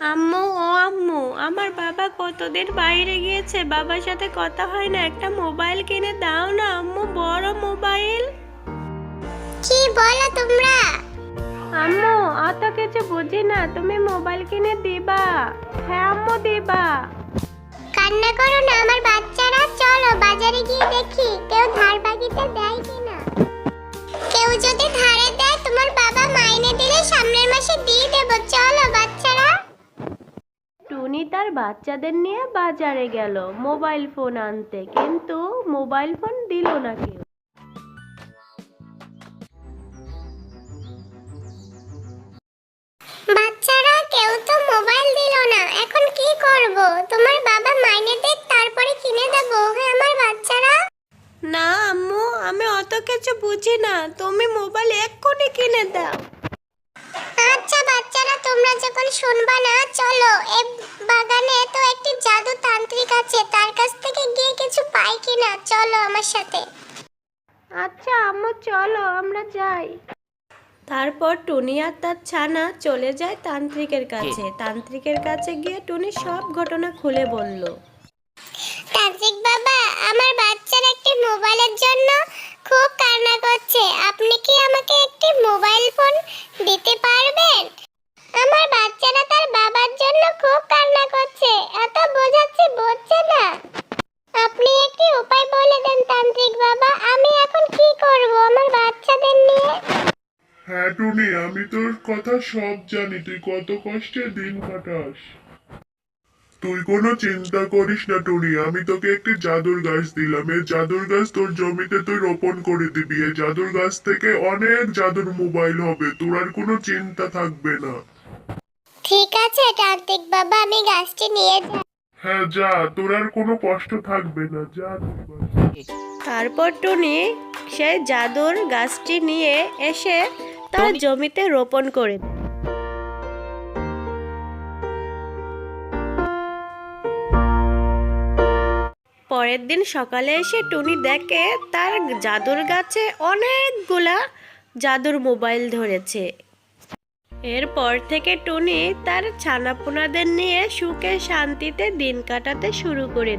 আম্মু ও আম্মু আমার বাবা কতদিন বাইরে গিয়েছে? বাবার সাথে কথা হয় না একটা মোবাইল কিনে দাও না আম্মু বড় মোবাইল। কি বলো তোমরা? আম্মু অত কিছু বুঝি না তুমি মোবাইল কিনে দিবা। হ্যাঁ আম্মু দিবা। কান্না করো না আমার বাচ্চারা চলো বাজারে গিয়ে দেখি কেউ ধার বাকিতে দেয় কিনা কেউ যদি ধারে দেয় তোমার বাবা মাইনে দিলে সামনের মাসে দিয়ে দেবো চলো তার বাচ্চাদের নিয়ে বাজারে গেল। মোবাইল ফোন আনতে কিন্তু মোবাইল ফোন দিল না কেউ। বাচ্চারা কেউ তো মোবাইল দিল না। এখন কি করব? তোমার বাবা মাইনে দিক তারপরে কিনে দেবো। হ্যাঁ আমার বাচ্চারা। না আম্মু আমি অত কিছু বুঝি না। তুমি মোবাইল এক্ষুনি কিনে দাও। আচ্ছা বাচ্চারা তোমরা যখন শুনবা না চলো বাগানে তো একটি জাদু তান্ত্রিক আছে তার কাছ থেকে গিয়ে কিছু পাই কিনা? চলো আমার সাথে। আচ্ছা আম্মু চলো আমরা যাই। তারপর টুনি আর তার ছানা চলে যায় তান্ত্রিকের কাছে। তান্ত্রিকের কাছে গিয়ে টুনি সব ঘটনা খুলে বলল। তান্ত্রিক বাবা আমার বাচ্চার একটি মোবাইলের জন্য খুব কান্না হ্যাঁ টুনি আমি তোর কথা সব জানি। তুই কত কষ্টে দিন কাটাস। তুই কোনো চিন্তা করিস না টুনি। আমি তোকে একটি জাদুর গাছ দিলাম। এই জাদুর গাছ তোর জমিতে তুই রোপণ করে দিবি। এই জাদুর গাছ থেকে অনেক জাদুর মোবাইল হবে। তোর আর কোনো চিন্তা থাকবে না। ঠিক আছে তান্ত্রিক বাবা আমি গাছটি নিয়ে যাই হ্যাঁ যা। তোর আর কোনো কষ্ট থাকবে না। যা তুই বাস। তারপর টুনি সেই জাদুর গাছটি নিয়ে এসে তার জমিতে রোপণ করে দেয়। পরের দিন সকালে এসে টুনি দেখে তার জাদুর গাছে অনেকগুলা জাদুর মোবাইল ধরেছে এরপর থেকে টুনি তার ছানাপোনাদের নিয়ে সুখে শান্তিতে দিন কাটাতে শুরু করে।